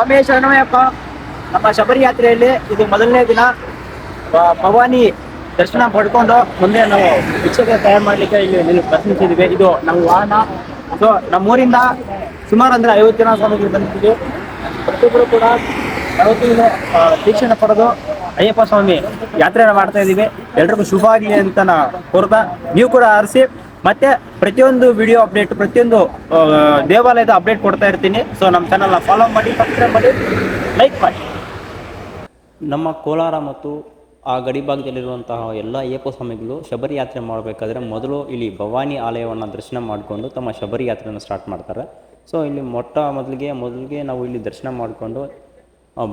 ಸ್ವಾಮಿ ಶರಣಮಯ್ಯಪ್ಪ ನಮ್ಮ ಶಬರಿ ಯಾತ್ರೆಯಲ್ಲಿ ಇದು ಮೊದಲನೇ ದಿನ ಭವಾನಿ ದರ್ಶನ ಪಡ್ಕೊಂಡು ಮುಂದೆ ನಾವು ಭಿಕ್ಷೆಗೆ ತಯಾರು ಮಾಡ್ಲಿಕ್ಕೆ ಇಲ್ಲಿ ಪ್ರಶ್ನಿಸಿದ್ವಿ ಇದು ನಮ್ಮ ವಾಹನ. ಸೊ ನಮ್ಮೂರಿಂದ ಸುಮಾರು ಅಂದ್ರೆ ಐವತ್ತು ಜನ ಸ್ವಾಮಿಗಳು ಬಂದಿದ್ದೀವಿ. ಪ್ರತಿಯೊಬ್ಬರು ಕೂಡ ಯಾವತ್ತಿಗೂ ದೀಕ್ಷೆನ ಪಡೆದು ಅಯ್ಯಪ್ಪ ಸ್ವಾಮಿ ಯಾತ್ರೆಯನ್ನು ಮಾಡ್ತಾ ಇದ್ದೀವಿ. ಎಲ್ರಿಗೂ ಶುಭ ಆಗಲಿ ಅಂತ ನಾ ಕೋರ್ತಾ ನೀವು ಕೂಡ ಆರಿಸಿ ಮತ್ತೆ ಪ್ರತಿಯೊಂದು ವಿಡಿಯೋ ಅಪ್ಡೇಟ್ ಪ್ರತಿಯೊಂದು ದೇವಾಲಯದ ಅಪ್ಡೇಟ್ ಕೊಡ್ತಾ ಇರ್ತೀನಿ. ಸೊ ನಮ್ಮ ಚಾನಲ್ನ ಫಾಲೋ ಮಾಡಿ ಸಬ್ಸ್ಕ್ರೈಬ್ ಮಾಡಿ ಲೈಕ್ ಮಾಡಿ. ನಮ್ಮ ಕೋಲಾರ ಮತ್ತು ಆ ಗಡಿಭಾಗದಲ್ಲಿರುವಂತಹ ಎಲ್ಲ ಏಕ ಸ್ವಾಮಿಗಳು ಶಬರಿ ಯಾತ್ರೆ ಮಾಡಬೇಕಾದ್ರೆ ಮೊದಲು ಇಲ್ಲಿ ಭವಾನಿ ಆಲಯವನ್ನು ದರ್ಶನ ಮಾಡಿಕೊಂಡು ತಮ್ಮ ಶಬರಿ ಯಾತ್ರೆಯನ್ನು ಸ್ಟಾರ್ಟ್ ಮಾಡ್ತಾರೆ. ಸೊ ಇಲ್ಲಿ ಮೊಟ್ಟ ಮೊದಲಿಗೆ ಮೊದಲಿಗೆ ನಾವು ಇಲ್ಲಿ ದರ್ಶನ ಮಾಡಿಕೊಂಡು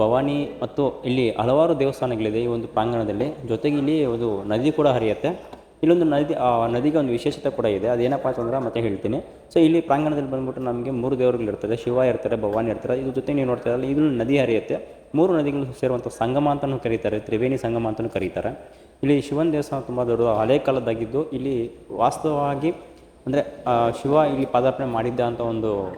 ಭವಾನಿ ಮತ್ತು ಇಲ್ಲಿ ಹಲವಾರು ದೇವಸ್ಥಾನಗಳಿದೆ ಈ ಒಂದು ಪ್ರಾಂಗಣದಲ್ಲಿ. ಜೊತೆಗೆ ಇಲ್ಲಿ ಒಂದು ನದಿ ಕೂಡ ಹರಿಯುತ್ತೆ. ಇಲ್ಲೊಂದು ನದಿ, ಆ, ನದಿಗೆ ಒಂದು ವಿಶೇಷತೆ ಕೂಡ ಇದೆ. ಅದೇನಪ್ಪ ಅಂತಂದ್ರೆ ಮತ್ತೆ ಹೇಳ್ತೀನಿ. ಸೊ ಇಲ್ಲಿ ಪ್ರಾಂಗಣದಲ್ಲಿ ಬಂದ್ಬಿಟ್ಟು ನಮಗೆ ಮೂರು ದೇವರುಗಳು ಇರ್ತದೆ ಶಿವ ಇರ್ತಾರೆ ಭವಾನಿ ಇರ್ತಾರೆ. ಇದ್ರ ಜೊತೆ ನೀವು ನೋಡ್ತಾ ಇರಲ್ಲ ಇದು ನದಿ ಹರಿಯುತ್ತೆ. ಮೂರು ನದಿಗಳು ಸೇರುವಂಥ ಸಂಗಮ ಅಂತಲೂ ಕರೀತಾರೆ, ತ್ರಿವೇಣಿ ಸಂಗಮ ಅಂತಲೂ ಕರೀತಾರೆ. ಇಲ್ಲಿ ಶಿವನ ದೇವಸ್ಥಾನ ತುಂಬ ದೊಡ್ಡದು. ಹಳೆ ಕಾಲದಾಗಿದ್ದು ಇಲ್ಲಿ ವಾಸ್ತವವಾಗಿ ಅಂದರೆ ಶಿವ ಇಲ್ಲಿ ಪಾದಾರ್ಪಣೆ ಮಾಡಿದ್ದ ಅಂತ ಒಂದು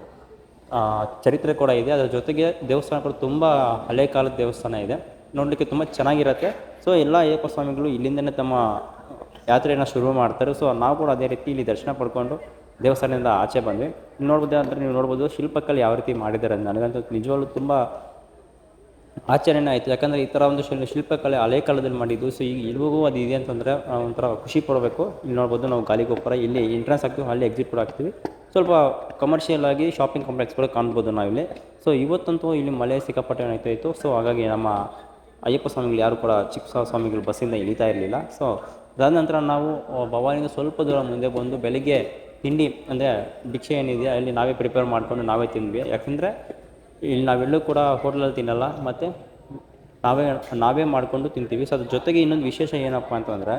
ಚರಿತ್ರೆ ಕೂಡ ಇದೆ. ಅದರ ಜೊತೆಗೆ ದೇವಸ್ಥಾನ ಕೂಡ ತುಂಬ ಹಳೆ ಕಾಲದ ದೇವಸ್ಥಾನ ಇದೆ. ನೋಡಲಿಕ್ಕೆ ತುಂಬ ಚೆನ್ನಾಗಿರುತ್ತೆ. ಸೊ ಎಲ್ಲ ಅಯ್ಯಪ್ಪ ಸ್ವಾಮಿಗಳು ಇಲ್ಲಿಂದನೇ ತಮ್ಮ ಯಾತ್ರೆಯನ್ನು ಶುರು ಮಾಡ್ತಾರೆ. ಸೊ ನಾವು ಕೂಡ ಅದೇ ರೀತಿ ಇಲ್ಲಿ ದರ್ಶನ ಪಡ್ಕೊಂಡು ದೇವಸ್ಥಾನದಿಂದ ಆಚೆ ಬಂದ್ವಿ. ನೋಡ್ಬೋದು ಅಂದರೆ ನೀವು ನೋಡ್ಬೋದು ಶಿಲ್ಪಕಲೆ ಯಾವ ರೀತಿ ಮಾಡಿದ್ದಾರೆ ನನಗಂತೂ ನಿಜವಾಗ್ಲೂ ತುಂಬ ಆಚರಣೆ ಆಯಿತು. ಯಾಕಂದರೆ ಈ ಥರ ಒಂದು ಶಿಲ್ ಶಿಲ್ಪಕಲೆ ಹಳೆ ಕಾಲದಲ್ಲಿ ಮಾಡಿದ್ದು. ಸೊ ಈಗ ಇಲ್ಲಿಗೂ ಅದು ಇದೆ ಅಂತಂದರೆ ಒಂಥರ ಖುಷಿ ಪಡಬೇಕು. ಇಲ್ಲಿ ನೋಡ್ಬೋದು ನಾವು ಗಾಲಿಗೋಪುರ ಇಲ್ಲಿ ಎಂಟ್ರೆನ್ಸ್ ಆಗ್ತೀವಿ ಅಲ್ಲಿ ಎಕ್ಸಿಟ್ ಕೂಡ ಆಗ್ತೀವಿ ಸ್ವಲ್ಪ ಕಮರ್ಷಿಯಲ್ ಆಗಿ ಶಾಪಿಂಗ್ ಕಾಂಪ್ಲೆಕ್ಸ್ ಕೂಡ ಕಾಣ್ಬೋದು ನಾವಿಲ್ಲಿ ಸೊ ಇವತ್ತಂತೂ ಇಲ್ಲಿ ಮಳೆ ಸಿಕ್ಕಾಪಟ್ಟೆ ಏನಾಯ್ತಾಯಿತ್ತು ಸೊ ಹಾಗಾಗಿ ನಮ್ಮ ಅಯ್ಯಪ್ಪ ಸ್ವಾಮಿಗಳು ಯಾರು ಕೂಡ ಚಿಕ್ಕ ಸ್ವಾಮಿಗಳು ಬಸ್ಸಿಂದ ಇಳಿತಾ ಇರಲಿಲ್ಲ. ಸೊ ಅದಾದ ನಂತರ ನಾವು ಭವಾನಿಯಿಂದ ಸ್ವಲ್ಪ ದೂರ ಮುಂದೆ ಬಂದು ಬೆಳಿಗ್ಗೆ ತಿಂಡಿ, ಅಂದರೆ ಭಿಕ್ಷೆ ಏನಿದೆಯಾ ಅಲ್ಲಿ ನಾವೇ ಪ್ರಿಪೇರ್ ಮಾಡಿಕೊಂಡು ನಾವೇ ತಿಂದ್ವಿ. ಯಾಕಂದರೆ ಇಲ್ಲಿ ನಾವೆಲ್ಲೂ ಕೂಡ ಹೋಟ್ಲಲ್ಲಿ ತಿನ್ನಲ್ಲ, ಮತ್ತು ನಾವೇ ನಾವೇ ಮಾಡಿಕೊಂಡು ತಿಂತೀವಿ. ಸೊ ಅದ್ರ ಜೊತೆಗೆ ಇನ್ನೊಂದು ವಿಶೇಷ ಏನಪ್ಪ ಅಂತಂದರೆ,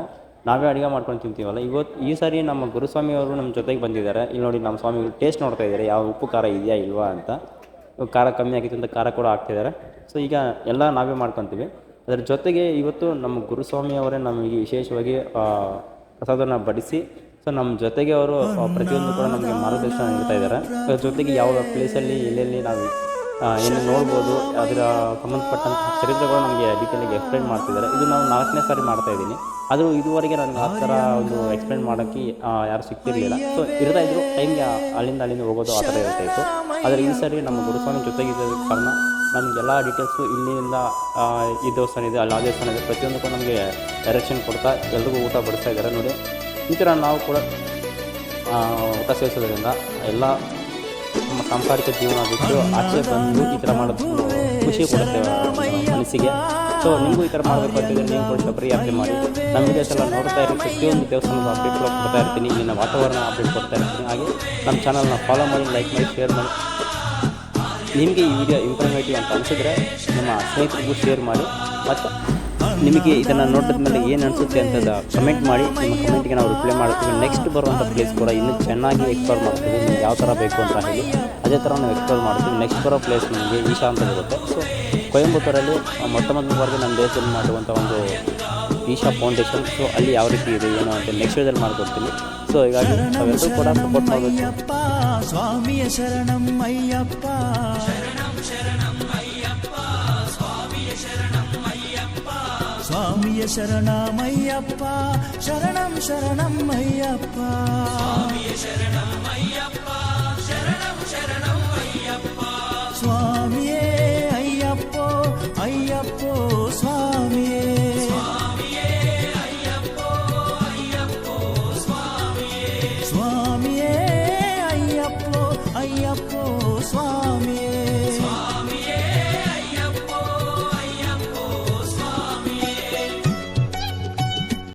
ನಾವೇ ಅಡುಗೆ ಮಾಡ್ಕೊಂಡು ತಿಂತೀವಲ್ಲ. ಇವತ್ತು ಈ ಸಾರಿ ನಮ್ಮ ಗುರುಸ್ವಾಮಿ ಅವರು ನಮ್ಮ ಜೊತೆಗೆ ಬಂದಿದ್ದಾರೆ. ಇಲ್ಲಿ ನೋಡಿ ನಮ್ಮ ಸ್ವಾಮಿಗಳು ಟೇಸ್ಟ್ ನೋಡ್ತಾ ಇದ್ದಾರೆ, ಯಾವ ಉಪ್ಪು ಖಾರ ಇದೆಯಾ ಇಲ್ವಾ ಅಂತ. ಖಾರ ಕಮ್ಮಿ ಆಗಿತ್ತು ಅಂತ ಖಾರ ಕೂಡ ಹಾಕ್ತಿದ್ದಾರೆ. ಸೊ ಈಗ ಎಲ್ಲ ನಾವೇ ಮಾಡ್ಕೊತೀವಿ. ಅದರ ಜೊತೆಗೆ ಇವತ್ತು ನಮ್ಮ ಗುರುಸ್ವಾಮಿ ಅವರೇ ನಮಗೆ ವಿಶೇಷವಾಗಿ ಪ್ರಸಾದನ ಬಡಿಸಿ, ಸೊ ನಮ್ಮ ಜೊತೆಗೆ ಅವರು ಪ್ರತಿಯೊಂದು ಕೂಡ ನಮಗೆ ಮಾರ್ಗದರ್ಶನ ನೀಡ್ತಾ ಇದ್ದಾರೆ. ಅದರ ಜೊತೆಗೆ ಯಾವ ಪ್ಲೇಸಲ್ಲಿ ಎಲ್ಲೆಲ್ಲಿ ನಾವು ಏನು ನೋಡ್ಬೋದು, ಅದರ ಸಂಬಂಧಪಟ್ಟಂತಹ ಚರಿತ್ರೆಗಳು ನಮಗೆ ಡೀಟೇಲಾಗಿ ಎಕ್ಸ್ಪ್ಲೈನ್ ಮಾಡ್ತಿದ್ದಾರೆ. ಇದು ನಾವು ನಾಲ್ಕನೇ ಸಾರಿ ಮಾಡ್ತಾ ಇದ್ದೀನಿ. ಆದರೂ ಇದುವರೆಗೆ ನನಗೆ ಆ ಥರ ಒಂದು ಎಕ್ಸ್ಪ್ಲೈನ್ ಮಾಡೋಕ್ಕೆ ಯಾರು ಸಿಗ್ತಿರಲಿಲ್ಲ ಸೊ ಇರ್ತಾ ಇದ್ರು ಟೈಮ್ಗೆ ಅಲ್ಲಿಂದ ಅಲ್ಲಿಂದ ಹೋಗೋದು ಆ ಥರ ಇರ್ತಾ ಇತ್ತು. ಆದರೆ ಈ ಸಾರಿ ನಮ್ಮ ಗುರುಸ್ವಾಮಿ ಜೊತೆಗಿದ್ದ ಕಾರಣ ನಮಗೆಲ್ಲ ಡೀಟೇಲ್ಸು ಇಲ್ಲಿಂದ ಈ ದೇವಸ್ಥಾನ ಇದೆ, ಅಲ್ಲಿ ಆ ದೇವಸ್ಥಾನ ಇದೆ, ಪ್ರತಿಯೊಂದಕ್ಕೂ ನಮಗೆ ಡೈರೆಕ್ಷನ್ ಕೊಡ್ತಾ ಎಲ್ರಿಗೂ ಊಟ ಬಡಿಸ್ತಾ ಇದ್ದಾರೆ ನೋಡಿ. ಈ ಥರ ನಾವು ಕೂಡ ಊಟ ಸೇವಿಸೋದ್ರಿಂದ ಎಲ್ಲ ಸಾಂಸಾರಿಕ ಜೀವನ ಬಿಟ್ಟು ಆಚೆ ಬಂದು ಈ ಥರ ಮಾಡೋದು ಖುಷಿ ಕೊಡುತ್ತೆ ಮನಸ್ಸಿಗೆ. ಸೊ ನಿಮಗೂ ಈ ಥರ ಮಾಡಬೇಕು ಅಂತಿದ್ರೆ ನೀವು ಕೂಡ ಅಪ್ಲೈ ಮಾಡಿ. ನಮ್ಮ ವಿಡಿಯೋಸ್ ಎಲ್ಲ ನೋಡ್ತಾ ಇರಿ, ಪ್ರತಿಯೊಂದು ದೇವಸ್ಥಾನದ ಅಪ್ಡೇಟ್ ಕೊಡ್ತಾ ಇರ್ತೀನಿ, ಇಲ್ಲಿನ ವಾತಾವರಣ ಅಪ್ಡೇಟ್ ಕೊಡ್ತಾ ಇರ್ತೀನಿ. ಹಾಗೆ ನಮ್ಮ ಚಾನಲ್ನ ಫಾಲೋ ಮಾಡಿ ಲೈಕ್ ಮಾಡಿ ಶೇರ್ ಮಾಡಿ. ನಿಮಗೆ ಈ ವಿಡಿಯೋ ಇನ್ಫಾರ್ಮೇಟಿವ್ ಅಂತ ಅನಿಸಿದ್ರೆ ನಿಮ್ಮ ಸ್ನೇಹಿತರಿಗೂ ಶೇರ್ ಮಾಡಿ. ಮತ್ತು ನಿಮಗೆ ಇದನ್ನು ನೋಡಿದ ಮೇಲೆ ಏನು ಅನಿಸುತ್ತೆ ಅಂತ ಕಮೆಂಟ್ ಮಾಡಿ. ನಿಮ್ಮ ಕಮೆಂಟ್ಗೆ ನಾವು ರಿಪ್ಲೈ ಮಾಡ್ತೀವಿ. ನೆಕ್ಸ್ಟ್ ಬರುವಂಥ ಪ್ಲೇಸ್ ಕೂಡ ಇನ್ನೂ ಚೆನ್ನಾಗಿ ಎಕ್ಸ್ಪ್ಲೋರ್ ಮಾಡ್ತೀವಿ. ನಿಮ್ಗೆ ಯಾವ ಥರ ಬೇಕು ಅಂತ ಹೇಳಿ. ಅದೇ ಥರ ನಾವು ಎಕ್ಸ್ಪ್ಲೋರ್ ಮಾಡ್ತೀವಿ ನೆಕ್ಸ್ಟ್ ಬರೋ ಪ್ಲೇಸ್ ನಮಗೆ ಈಶಾ ಅಂತ ಬರುತ್ತೆ ಸೊ ಕೊಯಂಬತ್ತೂರಲ್ಲಿ ಮೊಟ್ಟ ಮೊದಲ ಬಾರಿಗೆ ನಮ್ಮ ದೇಶದಲ್ಲಿ ಮಾಡುವಂಥ ಒಂದು ಈಶಾ ಫೌಂಡೇಶನ್ ಸೊ ಅಲ್ಲಿ ಯಾವ ರೀತಿ ಇದೆ, ಏನು ಅಂತ ನೆಕ್ಸ್ಟ್ ವಿಡಿಯೋದಲ್ಲಿ ಮಾಡ್ಕೊಡ್ತೀನಿ. ಸೊ ಹೀಗಾಗಿ ನಾವೆಲ್ಲರೂ ಕೂಡ ಸಪೋರ್ಟ್ ಮಾಡಬೇಕು. ಸ್ವಾಮಿಯ ಶರಣಂ ಅಯ್ಯಪ್ಪ. ಸ್ವಾಮಿಯ ಶರಣಮಯ್ಯಪ್ಪ ಶರಣಂ ಶರಣಂ ಅಯ್ಯಪ್ಪ.